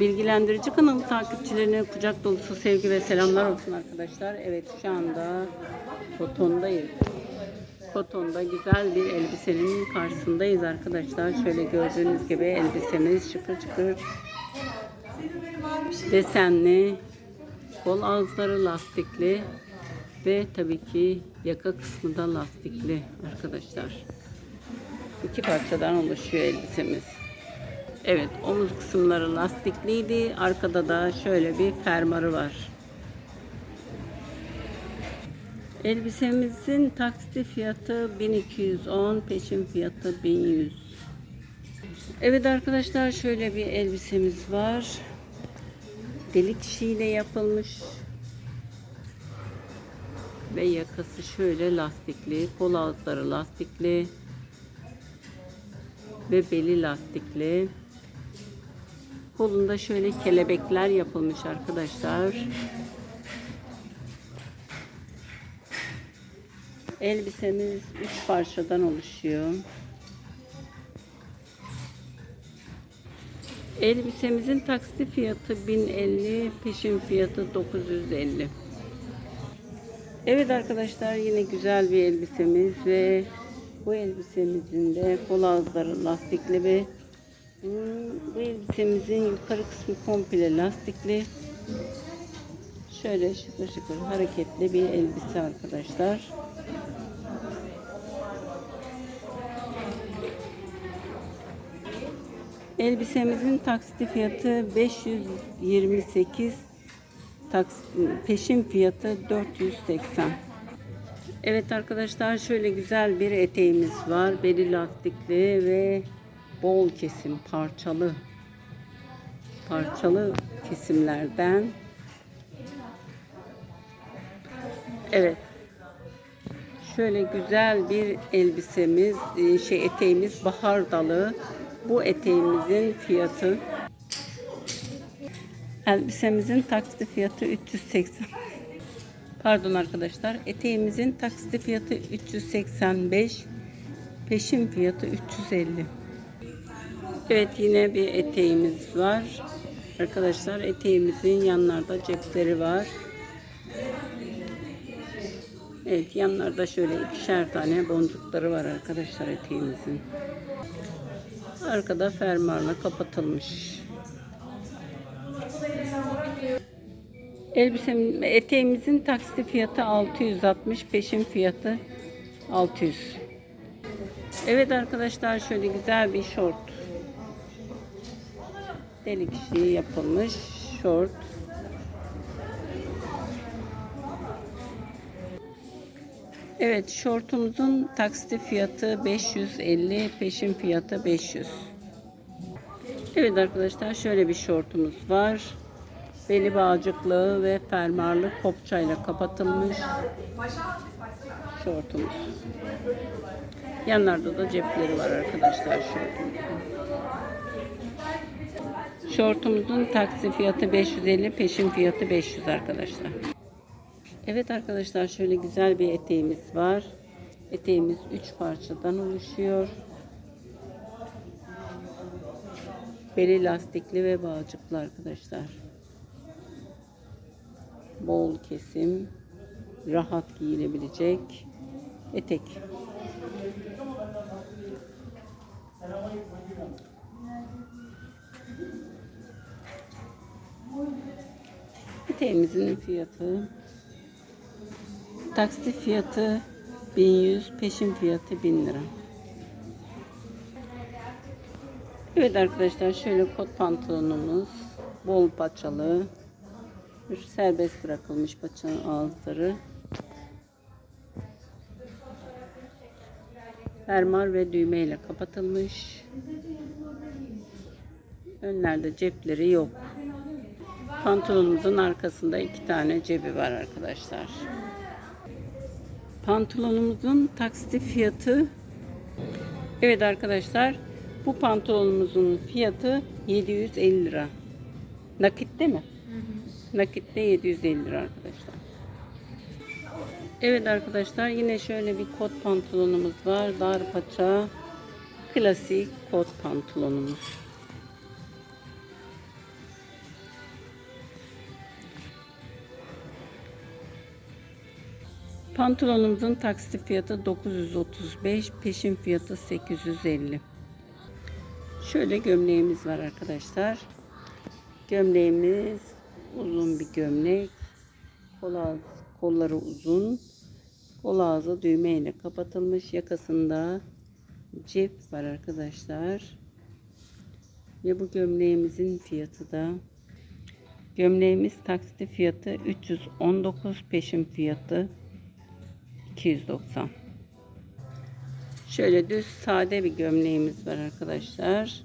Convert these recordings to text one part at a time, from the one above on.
Bilgilendirici kanalı takipçilerine kucak dolusu sevgi ve selamlar olsun arkadaşlar. Evet şu anda Koton'dayız. Koton'da güzel bir elbisenin karşısındayız arkadaşlar. Şöyle gördüğünüz gibi elbisemiz şıkır şıkır desenli, kol ağızları lastikli ve tabii ki yaka kısmı da lastikli arkadaşlar. İki parçadan oluşuyor elbisemiz. Evet, omuz kısımları lastikliydi. Arkada da şöyle bir fermarı var. Elbisemizin taksiti fiyatı 1210, peşin fiyatı 1100. Evet arkadaşlar şöyle bir elbisemiz var. Delik şiile yapılmış. Ve yakası şöyle lastikli, kol ağızları lastikli ve beli lastikli. Kolunda şöyle kelebekler yapılmış arkadaşlar. Elbisemiz üç parçadan oluşuyor. Elbisemizin taksiti fiyatı 1050, peşin fiyatı 950. Evet arkadaşlar yine güzel bir elbisemiz ve bu elbisemizin de kol ağızları lastikli ve bu elbisemizin yukarı kısmı komple lastikli. Şöyle şıkır şıkır hareketli bir elbise arkadaşlar. Elbisemizin taksiti fiyatı 528 taks peşin fiyatı 480. Evet arkadaşlar şöyle güzel bir eteğimiz var. Beli lastikli ve bol kesim parçalı parçalı kesimlerden. Evet. Şöyle güzel bir elbisemiz, e, şey eteğimiz bahar dalı. Bu eteğimizin fiyatı elbisemizin taksiti fiyatı 380. Pardon arkadaşlar. Eteğimizin taksiti fiyatı 385. Peşin fiyatı 350. Evet yine bir eteğimiz var. Arkadaşlar eteğimizin yanlarda cepleri var. Evet yanlarda şöyle ikişer tane boncukları var arkadaşlar eteğimizin. Arkada fermuarla kapatılmış. Elbisem, eteğimizin taksiti fiyatı 660, peşin fiyatı 600. Evet arkadaşlar şöyle güzel bir şort. Delik işi yapılmış şort. Evet şortumuzun taksiti fiyatı 550, peşin fiyatı 500. Evet arkadaşlar şöyle bir şortumuz var. Beli bağcıklı ve fermuarlı kopçayla kapatılmış şortumuz. Yanlarda da cepleri var arkadaşlar şortumuzun. Şortumuzun taksi fiyatı 550, peşin fiyatı 500 arkadaşlar. Evet arkadaşlar şöyle güzel bir eteğimiz var. Eteğimiz 3 parçadan oluşuyor. Beli lastikli ve bağcıklı arkadaşlar. Bol kesim, rahat giyilebilecek etek. Eteğimizin fiyatı Taksit fiyatı 1100, peşin fiyatı 1000 lira. Evet arkadaşlar şöyle kot pantolonumuz bol paçalı. Serbest bırakılmış paçanın ağızları. Fermuar ve düğme ile kapatılmış. Önlerde cepleri yok. Pantolonumuzun arkasında iki tane cebi var arkadaşlar. Pantolonumuzun taksiti fiyatı Evet arkadaşlar bu pantolonumuzun fiyatı 750 lira. Nakitte mi? Nakitte 750 lira arkadaşlar. Evet arkadaşlar yine şöyle bir kot pantolonumuz var. Dar paça klasik kot pantolonumuz. Pantolonumuzun taksit fiyatı 935, peşin fiyatı 850. Şöyle gömleğimiz var arkadaşlar. Gömleğimiz uzun bir gömlek. Kol ağzı, kolları uzun. Kol ağzı düğme ile kapatılmış. Yakasında cep var arkadaşlar. Ve bu gömleğimizin fiyatı da gömleğimiz taksitli fiyatı 319 peşin fiyatı 290. Şöyle düz sade bir gömleğimiz var arkadaşlar.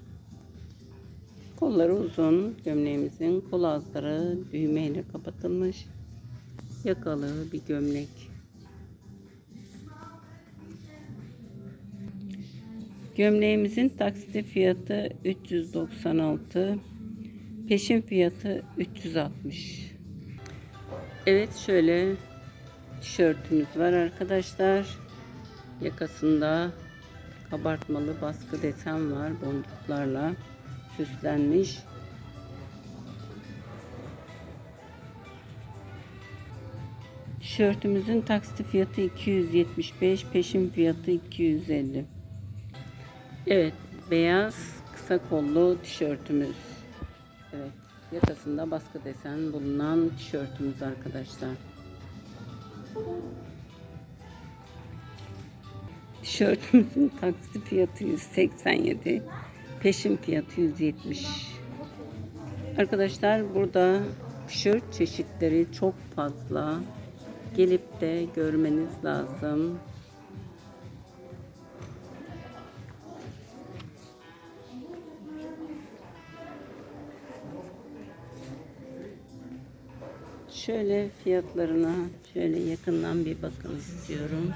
Kolları uzun gömleğimizin kol altları düğmeyle kapatılmış. Yakalı bir gömlek. Gömleğimizin taksitli fiyatı 396. Peşin fiyatı 360. Evet şöyle tişörtümüz var arkadaşlar. Yakasında kabartmalı baskı desen var boncuklarla süslenmiş. Tişörtümüzün taksiti fiyatı 275, peşin fiyatı 250. Evet, beyaz kısa kollu tişörtümüz. Evet, yakasında baskı desen bulunan tişörtümüz arkadaşlar. Tişörtümüzün taksi fiyatı 187. Peşin fiyatı 170. Arkadaşlar burada tişört çeşitleri çok fazla. Gelip de görmeniz lazım. Şöyle fiyatlarına şöyle yakından bir bakın istiyorum.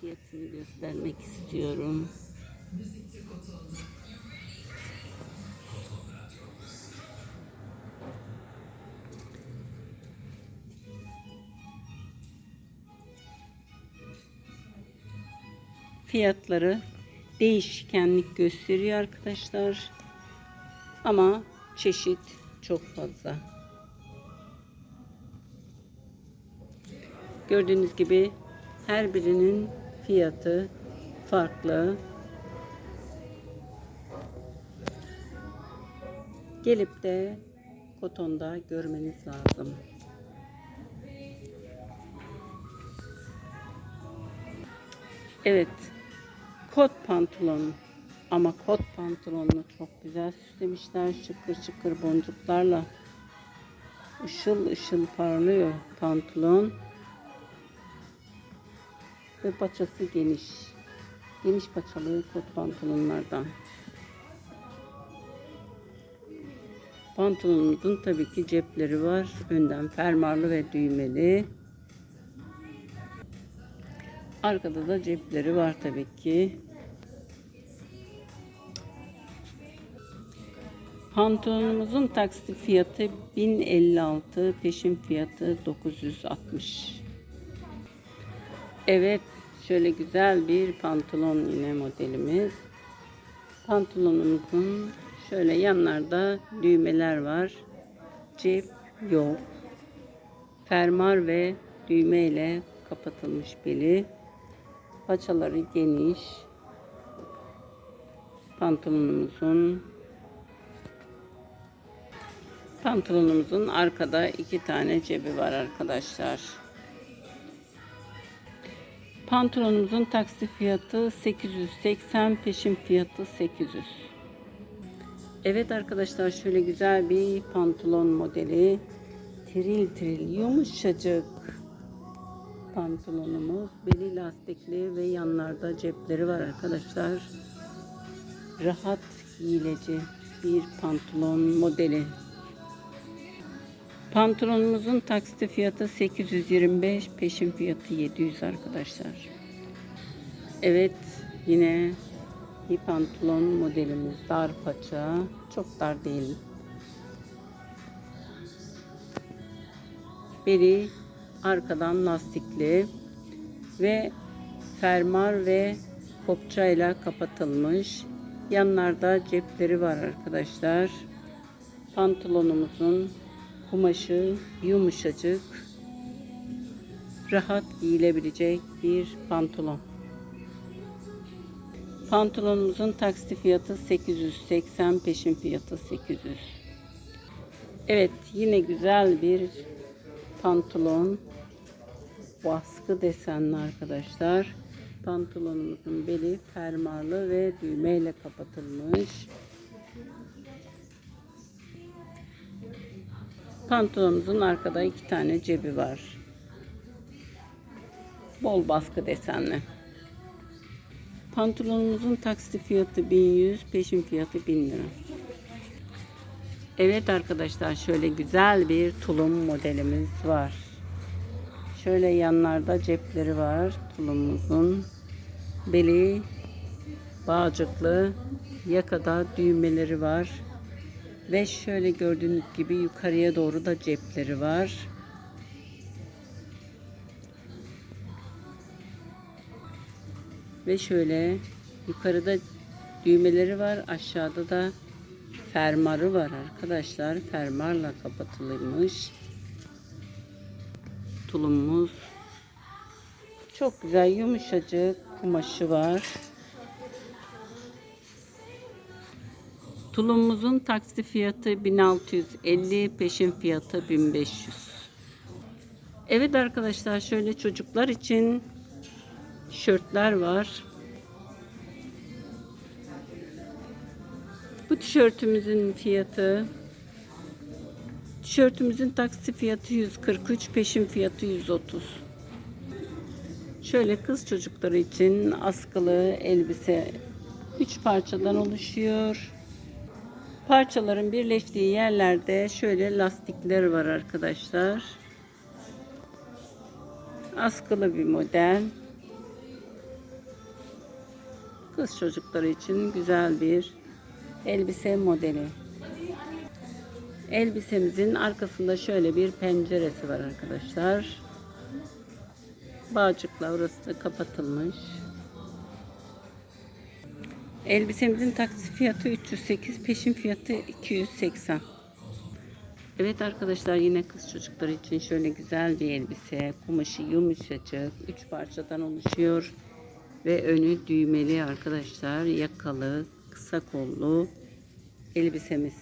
Fiyatını göstermek istiyorum. Fiyatları değişkenlik gösteriyor arkadaşlar. Ama çeşit çok fazla. Gördüğünüz gibi her birinin fiyatı farklı. Gelip de kotonda görmeniz lazım. Evet. Kot pantolon. Ama kot pantolonunu çok güzel süslemişler. Şıkır şıkır boncuklarla. Işıl ışıl parlıyor pantolon. Ve paçası geniş. Geniş paçalı kot pantolonlardan. Pantolonumuzun tabii ki cepleri var. Önden fermuarlı ve düğmeli. Arkada da cepleri var tabii ki. Pantolonumuzun taksit fiyatı 1056, peşin fiyatı 960. Evet, şöyle güzel bir pantolon yine modelimiz. Pantolonumuzun şöyle yanlarda düğmeler var. Cep yok. Fermuar ve düğme ile kapatılmış beli. Paçaları geniş. Pantolonumuzun pantolonumuzun arkada iki tane cebi var arkadaşlar. Pantolonumuzun taksi fiyatı 880, peşin fiyatı 800. Evet arkadaşlar şöyle güzel bir pantolon modeli. Tril tril yumuşacık pantolonumuz. Beli lastikli ve yanlarda cepleri var arkadaşlar. Rahat giyileci bir pantolon modeli. Pantolonumuzun taksiti fiyatı 825, peşin fiyatı 700 arkadaşlar. Evet, yine bir pantolon modelimiz dar paça, çok dar değil. Beli arkadan lastikli ve fermuar ve kopçayla kapatılmış. Yanlarda cepleri var arkadaşlar. Pantolonumuzun kumaşı yumuşacık. Rahat giyilebilecek bir pantolon. Pantolonumuzun taksi fiyatı 880, peşin fiyatı 800. Evet, yine güzel bir pantolon. Baskı desenli arkadaşlar. Pantolonumuzun beli fermuarlı ve düğmeyle kapatılmış. Pantolonumuzun arkada iki tane cebi var. Bol baskı desenli. Pantolonumuzun taksi fiyatı 1100, peşin fiyatı 1000 lira. Evet arkadaşlar şöyle güzel bir tulum modelimiz var. Şöyle yanlarda cepleri var tulumumuzun. Beli bağcıklı, yakada düğmeleri var. Ve şöyle gördüğünüz gibi yukarıya doğru da cepleri var. Ve şöyle yukarıda düğmeleri var. Aşağıda da fermarı var arkadaşlar. Fermarla kapatılmış. Tulumumuz çok güzel yumuşacık kumaşı var. Tulumumuzun taksi fiyatı 1650, peşin fiyatı 1500. Evet arkadaşlar şöyle çocuklar için tişörtler var. Bu tişörtümüzün fiyatı tişörtümüzün taksi fiyatı 143, peşin fiyatı 130. Şöyle kız çocukları için askılı elbise 3 parçadan oluşuyor. Parçaların birleştiği yerlerde şöyle lastikler var arkadaşlar. Askılı bir model. Kız çocukları için güzel bir elbise modeli. Elbisemizin arkasında şöyle bir penceresi var arkadaşlar. Bağcıkla orası da kapatılmış. Elbisemizin taksi fiyatı 308, peşin fiyatı 280. Evet arkadaşlar yine kız çocukları için şöyle güzel bir elbise. Kumaşı yumuşacık, 3 parçadan oluşuyor ve önü düğmeli arkadaşlar. Yakalı, kısa kollu elbisemiz.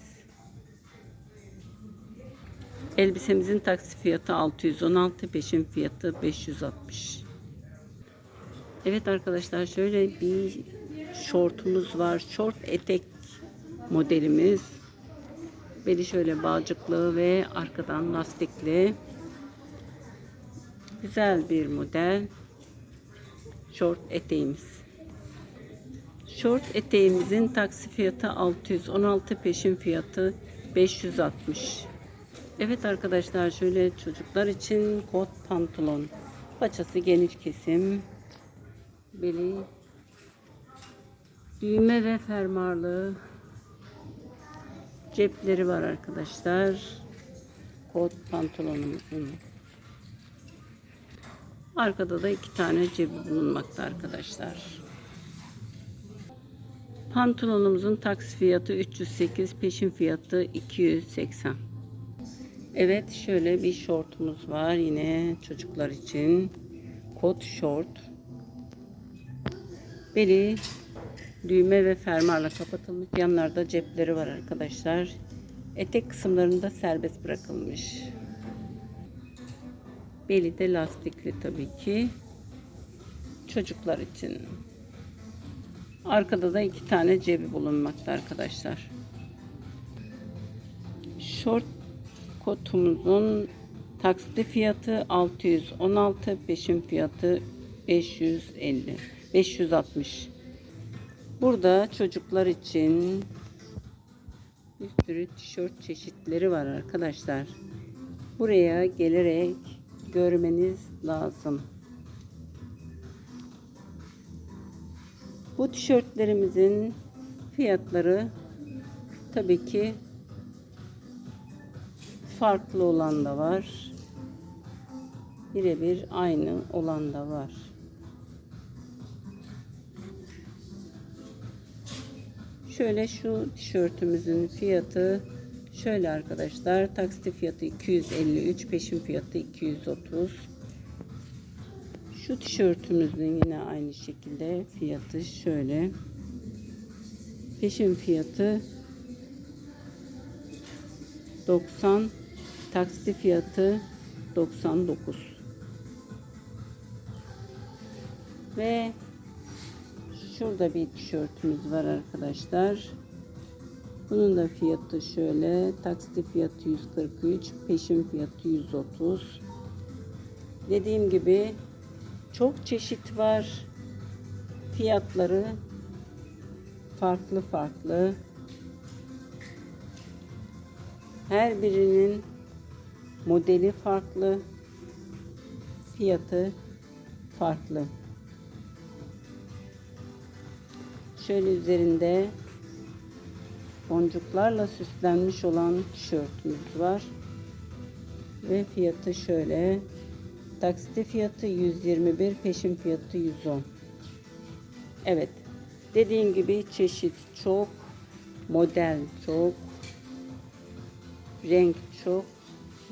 Elbisemizin taksi fiyatı 616, peşin fiyatı 560. Evet arkadaşlar şöyle bir şortumuz var. Şort etek modelimiz. Beli şöyle bağcıklı ve arkadan lastikli. Güzel bir model. Şort eteğimiz. Şort eteğimizin taksi fiyatı 616, peşin fiyatı 560. Evet arkadaşlar şöyle çocuklar için kot pantolon. Paçası geniş kesim. Beli düğme ve fermuarlı cepleri var arkadaşlar. Kot pantolonumuzun. Arkada da iki tane cebi bulunmakta arkadaşlar. Pantolonumuzun taksi fiyatı 308, peşin fiyatı 280. Evet şöyle bir şortumuz var yine çocuklar için. Kot şort. Beli düğme ve fermuarla kapatılmış. Yanlarda cepleri var arkadaşlar. Etek kısımlarında serbest bırakılmış. Beli de lastikli tabii ki. Çocuklar için. Arkada da iki tane cebi bulunmakta arkadaşlar. Şort kotumuzun taksitli fiyatı 616, peşin fiyatı 550, 560. Burada çocuklar için bir sürü tişört çeşitleri var arkadaşlar. Buraya gelerek görmeniz lazım. Bu tişörtlerimizin fiyatları tabii ki farklı olan da var. Birebir aynı olan da var. Şöyle şu tişörtümüzün fiyatı şöyle arkadaşlar. Taksi fiyatı 253, peşin fiyatı 230. Şu tişörtümüzün yine aynı şekilde fiyatı şöyle. Peşin fiyatı 90, taksi fiyatı 99. Ve şurada bir tişörtümüz var arkadaşlar. Bunun da fiyatı şöyle. Taksi fiyatı 143, peşin fiyatı 130. Dediğim gibi çok çeşit var. Fiyatları farklı farklı. Her birinin modeli farklı. Fiyatı farklı. Şöyle üzerinde boncuklarla süslenmiş olan tişörtümüz var. Ve fiyatı şöyle. Taksite fiyatı 121, peşin fiyatı 110. Evet. Dediğim gibi çeşit çok, model çok, renk çok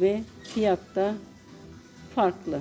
ve fiyatta farklı.